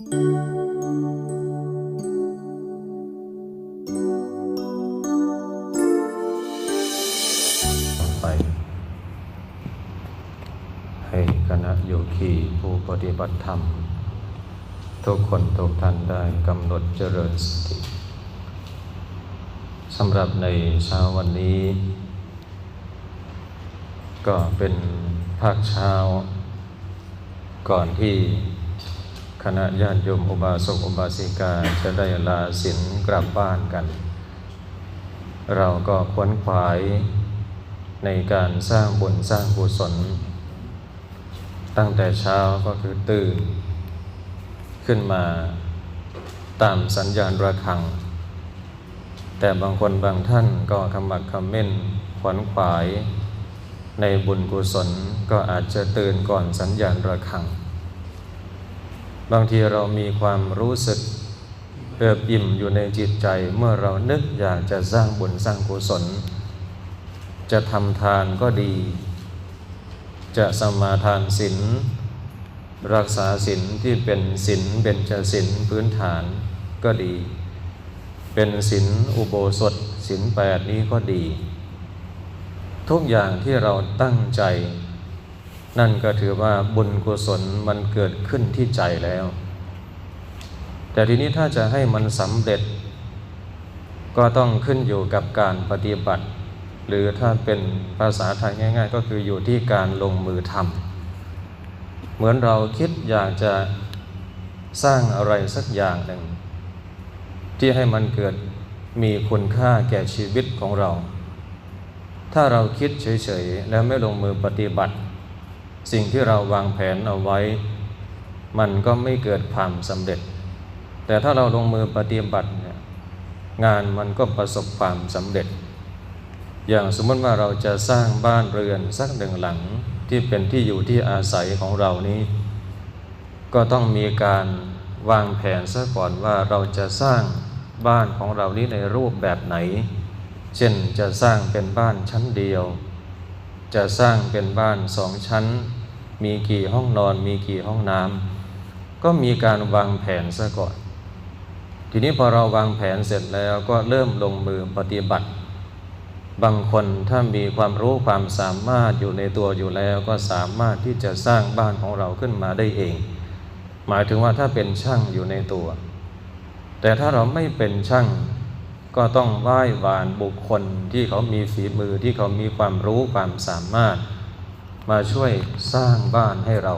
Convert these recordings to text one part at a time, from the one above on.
ไป ให้คณะโยคีผู้ปฏิบัติธรรม ทุกคนทุกท่านได้กำหนดเจริญสติสำหรับในเช้าวันนี้ ก็เป็นภาคเช้าก่อนที่ คณะญาติโยมอุบาสกอุบาสิกาจะได้ลาสินกลับบ้านกัน เราก็ควนขวายในการสร้างบุญสร้างกุศล ตั้งแต่เช้าก็คือตื่น ขึ้นมาตามสัญญาณระฆัง แต่บางคนบางท่านก็ขมักเขม้นขวนขวาย ในบุญกุศลก็อาจจะตื่นก่อนสัญญาณระฆัง บางทีเรามีความรู้สึกเอิบอิ่มอยู่ในจิตใจ เมื่อเรานึกอยากจะสร้างบุญสร้างกุศล จะทำทานก็ดี จะสมาทานศีลรักษาศีลที่เป็นศีลเบญจศีลพื้นฐานก็ดี เป็นศีลอุโบสถศีลแปดนี้ก็ดี ทุกอย่างที่เราตั้งใจ นั่นก็ถือว่าบุญกุศลมันเกิดขึ้นที่ใจแล้ว แต่ทีนี้ถ้าจะให้มันสำเร็จ ก็ต้องขึ้นอยู่กับการปฏิบัติ หรือถ้าเป็นภาษาไทยง่าย ๆ ก็คืออยู่ที่การลงมือทำเหมือนเราคิดอยากจะสร้างอะไรสักอย่างหนึ่ง ที่ให้มันเกิดมีคุณค่าแก่ชีวิตของเรา ถ้าเราคิดเฉยๆ แล้วไม่ลงมือปฏิบัติ สิ่งที่เราวางแผนเอาไว้ มันก็ไม่เกิดความสำเร็จ แต่ถ้าเราลงมือปฏิบัติเนี่ยงานมันก็ประสบความสำเร็จ อย่างสมมติว่าเราจะสร้างบ้านเรือนสักหนึ่งหลังที่เป็นที่อยู่ที่อาศัยของเรานี้ ก็ต้องมีการวางแผนซะก่อนว่าเราจะสร้างบ้านของเรานี้ในรูปแบบไหน เช่นจะสร้างเป็นบ้านชั้นเดียว จะสร้างเป็นบ้านสองชั้น มีกี่ห้องนอน มีกี่ห้องน้ำก็มีการวางแผนซะก่อน ทีนี้พอเราวางแผนเสร็จแล้วก็เริ่มลงมือปฏิบัติ บางคนถ้ามีความรู้ความสามารถอยู่ในตัวอยู่แล้ว ก็สามารถที่จะสร้างบ้านของเราขึ้นมาได้เอง หมายถึงว่าถ้าเป็นช่างอยู่ในตัว แต่ถ้าเราไม่เป็นช่างก็ต้องไหว้วานบุคคลที่เขามีฝีมือที่เขามีความรู้ความสามารถ มาช่วยสร้างบ้านให้เรา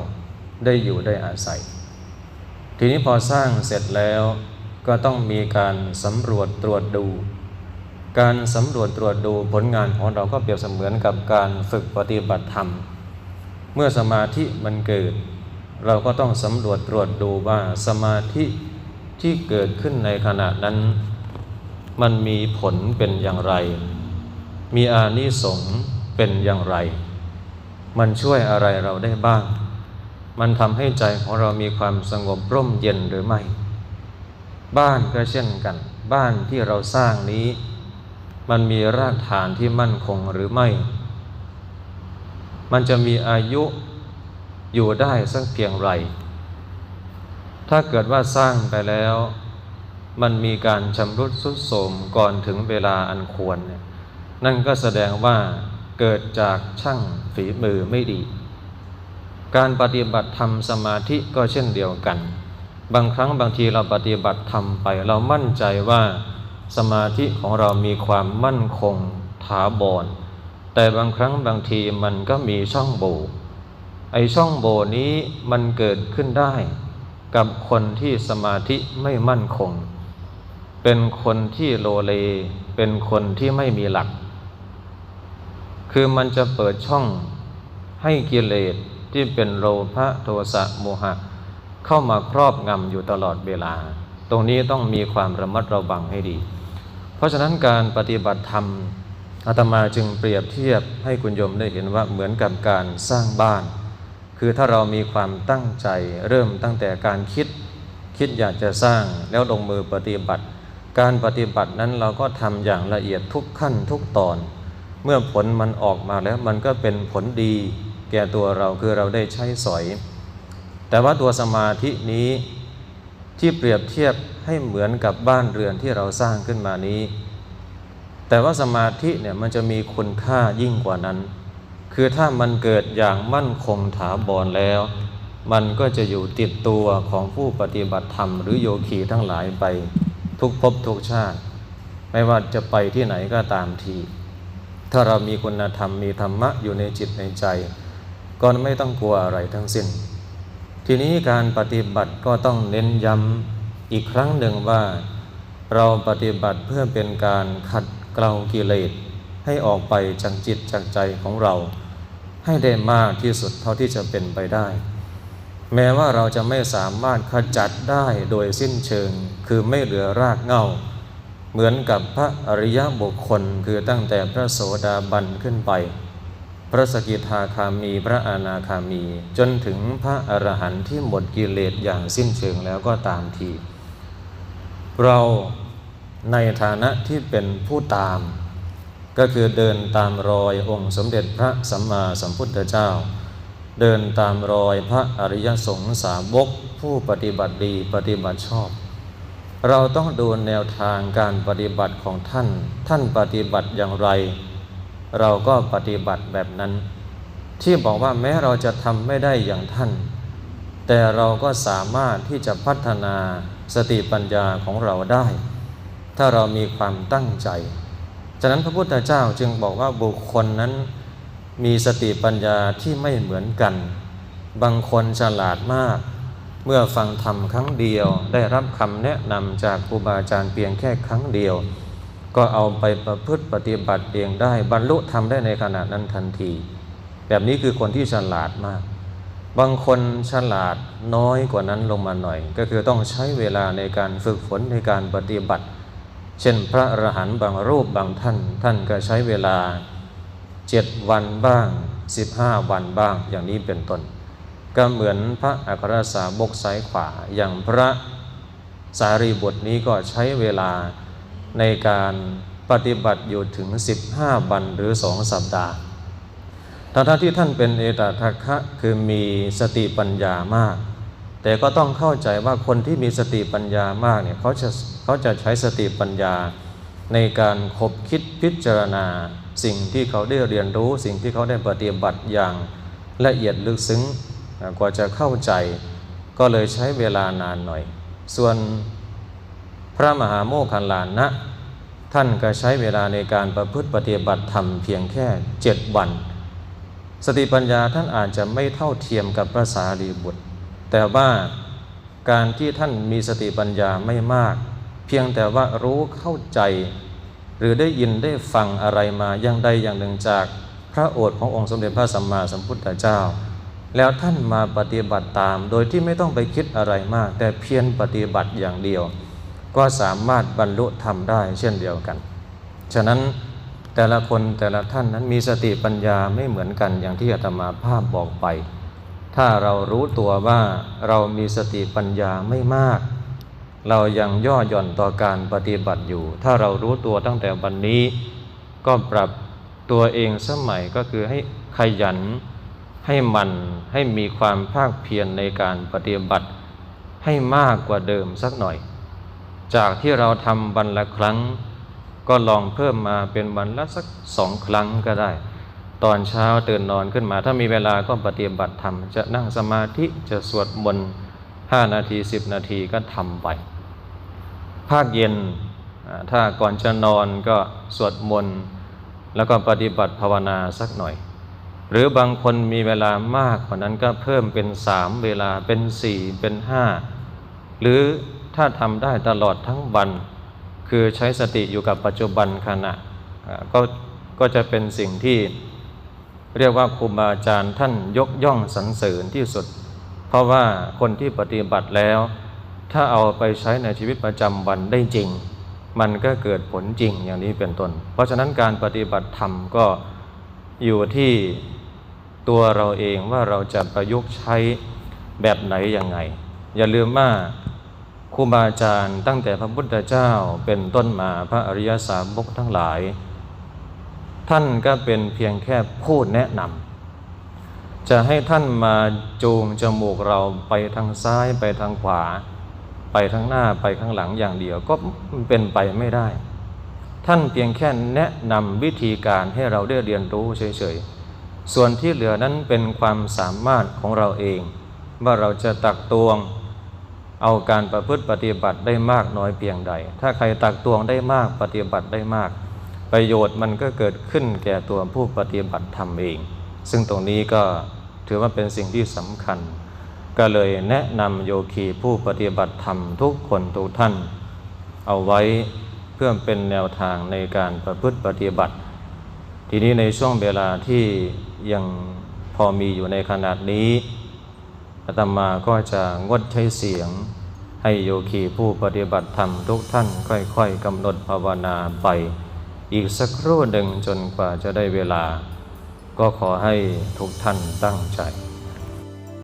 ได้อยู่ได้อาศัย ทีนี้พอสร้างเสร็จแล้วก็ต้องมีการสำรวจตรวจดู การสำรวจตรวจดูผลงานของเราก็เปรียบเสมือนกับการฝึกปฏิบัติธรรม เมื่อสมาธิมันเกิด เราก็ต้องสำรวจตรวจดูว่าสมาธิที่เกิดขึ้นในขณะนั้น มันมีผลเป็นอย่างไร มีอานิสงส์เป็นอย่างไร มันช่วยอะไรเราได้บ้าง มันทำให้ใจของเรามีความสงบร่มเย็นหรือไม่ บ้านก็เช่นกัน บ้านที่เราสร้างนี้ มันมีรากฐานที่มั่นคงหรือไม่ มันจะมีอายุอยู่ได้สักเพียงไร ถ้าเกิดว่าสร้างไปแล้ว มันมีการชำรุดทรุดโทรมก่อนถึงเวลาอันควรเนี่ยนั่นก็แสดงว่า เกิดจากช่างฝีมือไม่ดี การปฏิบัติธรรมสมาธิก็เช่นเดียวกัน บางครั้งบางทีเราปฏิบัติธรรมไป เรามั่นใจว่าสมาธิของเรามีความมั่นคงถาบอนแต่บางครั้งบางทีมันก็มีช่องโหว่ไอช่องโหว่นี้มันเกิดขึ้นได้ กับคนที่สมาธิไม่มั่นคง เป็นคนที่โลเล เป็นคนที่ไม่มีหลัก คือมันจะเปิดช่องให้กิเลสที่เป็นโลภะโทสะโมหะ เข้ามาครอบงำอยู่ตลอดเวลา ตรงนี้ต้องมีความระมัดระวังให้ดี เพราะฉะนั้นการปฏิบัติธรรมอาตมาจึงเปรียบเทียบให้คุณโยมได้เห็นว่าเหมือนกับการสร้างบ้าน คือถ้าเรามีความตั้งใจเริ่มตั้งแต่การคิดคิดอยากจะสร้างแล้วลงมือปฏิบัติ การปฏิบัตินั้นเราก็ทำอย่างละเอียดทุกขั้นทุกตอน เมื่อผลมันออกมาแล้วมันก็เป็นผลดี แก่ตัวเราคือเราได้ใช้สอย แต่ว่าตัวสมาธินี้ที่เปรียบเทียบให้เหมือนกับบ้านเรือนที่เราสร้างขึ้นมานี้ แต่ว่าสมาธิเนี่ยมันจะมีคุณค่ายิ่งกว่านั้น คือถ้ามันเกิดอย่างมั่นคงถาวรแล้ว มันก็จะอยู่ติดตัวของผู้ปฏิบัติธรรมหรือโยคีทั้งหลายไปทุกภพทุกชาติ ไม่ว่าจะไปที่ไหนก็ตามที ถ้าเรามีคุณธรรมมีธรรมะอยู่ในจิตในใจ ก็ไม่ต้องกลัวอะไรทั้งสิ้น ทีนี้การปฏิบัติก็ต้องเน้นย้ำอีกครั้งหนึ่งว่า เราปฏิบัติเพื่อเป็นการขัดเกลากิเลสให้ออกไปจากจิตจากใจของเรา ให้ได้มากที่สุดเท่าที่จะเป็นไปได้ แม้ว่าเราจะไม่สามารถขจัดได้โดยสิ้นเชิง คือไม่เหลือรากเหง้า เหมือนกับพระอริยบุคคลคือตั้งแต่พระโสดาบันขึ้นไป พระสกิทาคามีพระอนาคามีจนถึงพระอรหันต์ที่หมดกิเลสอย่างสิ้นเชิงแล้วก็ตามที เราในฐานะที่เป็นผู้ตาม ก็คือเดินตามรอยองค์สมเด็จพระสัมมาสัมพุทธเจ้า เดินตามรอยพระอริยสงสาวกผู้ปฏิบัติดีปฏิบัติชอบ เราต้องดูแนวทางการปฏิบัติของท่าน ท่านปฏิบัติอย่างไร เราก็ปฏิบัติแบบนั้น ที่บอกว่าแม้เราจะทำไม่ได้อย่างท่าน แต่เราก็สามารถที่จะพัฒนาสติปัญญาของเราได้ ถ้าเรามีความตั้งใจ ฉะนั้นพระพุทธเจ้าจึงบอกว่าบุคคลนั้นมีสติปัญญาที่ไม่เหมือนกัน บางคนฉลาดมาก เมื่อฟังธรรมครั้งเดียว ได้รับคำแนะนำจากครูบาอาจารย์เพียงแค่ครั้งเดียว ก็เอาไปประพฤติปฏิบัติเองได้บรรลุธรรมได้ในขณะนั้นทันที แบบนี้คือคนที่ฉลาดมาก บางคนฉลาดน้อยกว่านั้นลงมาหน่อย ก็คือต้องใช้เวลาในการฝึกฝนในการปฏิบัติ เช่นพระอรหันต์บางรูปบางท่าน ท่านก็ใช้เวลาเจ็ดวันบ้างสิบห้าวันบ้างอย่างนี้เป็นต้น ก็เหมือนพระอัครสาวกซ้ายขวาอย่างพระสารีบุตรนี้ก็ใช้เวลาในการปฏิบัติอยู่ถึง 15 วันหรือสองสัปดาห์ทั้งที่ท่านเป็นเอตทัคคะคือมีสติปัญญามาก แต่ก็ต้องเข้าใจว่าคนที่มีสติปัญญามากเนี่ยเขาจะเขาจะใช้สติปัญญาในการคบคิดพิจารณา สิ่งที่เขาได้เรียนรู้สิ่งที่เขาได้ปฏิบัติอย่างละเอียดลึกซึ้ง กว่าจะเข้าใจก็เลยใช้เวลานานหน่อย ส่วนพระมหาโมคคัลลานะ ท่านก็ใช้เวลาในการประพฤติปฏิบัติธรรมเพียงแค่เจ็ดวัน สติปัญญาท่านอาจจะไม่เท่าเทียมกับพระสารีบุตร แต่ว่าการที่ท่านมีสติปัญญาไม่มาก เพียงแต่ว่ารู้เข้าใจ หรือได้ยินได้ฟังอะไรมาอย่างใดอย่างหนึ่งจากพระโอษฐ์ขององค์สมเด็จพระสัมมาสัมพุทธเจ้า แล้วท่านมาปฏิบัติตาม โดยที่ไม่ต้องไปคิดอะไรมาก แต่เพียรปฏิบัติอย่างเดียว ก็สามารถบรรลุธรรมได้เช่นเดียวกัน ฉะนั้นแต่ละคนแต่ละท่านนั้นมีสติปัญญาไม่เหมือนกันอย่างที่อาตมาภาพบอกไป ถ้าเรารู้ตัวว่าเรามีสติปัญญาไม่มาก เรายังย่อหย่อนต่อการปฏิบัติอยู่ ถ้าเรารู้ตัวตั้งแต่วันนี้ ก็ปรับตัวเองสมัยก็คือให้ขยัน ให้มันให้มีความภาคเพียรในการปฏิบัติ ให้มากกว่าเดิมสักหน่อย จากที่เราทำวันละครั้ง ก็ลองเพิ่มมาเป็นวันละสักสองครั้งก็ได้ ตอนเช้าตื่นนอนขึ้นมา ถ้ามีเวลาก็ปฏิบัติธรรมจะนั่งสมาธิจะสวดมนต์ห้านาทีสิบนาทีก็ทำไป ภาคเย็นถ้าก่อนจะนอนก็สวดมนต์แล้วก็ปฏิบัติภาวนาสักหน่อย หรือบางคนมีเวลามากกว่านั้นก็เพิ่มเป็นสามเวลาเป็นสี่เป็นห้าหรือถ้าทำได้ตลอดทั้งวัน คือใช้สติอยู่กับปัจจุบันขณะก็ก็จะเป็นสิ่งที่เรียกว่าครูบาอาจารย์ท่านยกย่องสรรเสริญที่สุด เพราะว่าคนที่ปฏิบัติแล้ว ถ้าเอาไปใช้ในชีวิตประจำวันได้จริง มันก็เกิดผลจริงอย่างนี้เป็นต้น เพราะฉะนั้นการปฏิบัติธรรมก็อยู่ที่ ตัวเราเองว่าเราจะประยุกต์ใช้แบบไหนยังไง อย่าลืมว่าครูบาอาจารย์ตั้งแต่พระพุทธเจ้าเป็นต้นมาพระอริยสาวกทั้งหลาย ท่านก็เป็นเพียงแค่พูดแนะนำจะให้ท่านมาจูงจมูกเราไปทางซ้ายไปทางขวา ไปข้างหน้าไปข้างหลังอย่างเดียวก็เป็นไปไม่ได้ ท่านเพียงแค่แนะนำวิธีการให้เราได้เรียนรู้เฉยๆ ส่วนที่เหลือนั้นเป็นความสามารถของเราเอง ว่าเราจะตักตวง เอาการประพฤติปฏิบัติได้มากน้อยเพียงใด ถ้าใครตักตวงได้มากปฏิบัติได้มาก ประโยชน์มันก็เกิดขึ้นแก่ตัวผู้ปฏิบัติธรรมเอง ซึ่งตรงนี้ก็ถือว่าเป็นสิ่งที่สำคัญ ก็เลยแนะนำโยคีผู้ปฏิบัติธรรมทุกคนทุกท่าน เอาไว้เพื่อเป็นแนวทางในการประพฤติปฏิบัติ ทีนี้ในช่วงเวลาที่ยังพอมีอยู่ในขนาดนี้อาตมาก็จะงดใช้เสียง ให้โยคีผู้ปฏิบัติธรรมทุกท่านค่อยๆกำหนดภาวนาไป อีกสักครู่หนึ่งจนกว่าจะได้เวลา ก็ขอให้ทุกท่านตั้งใจ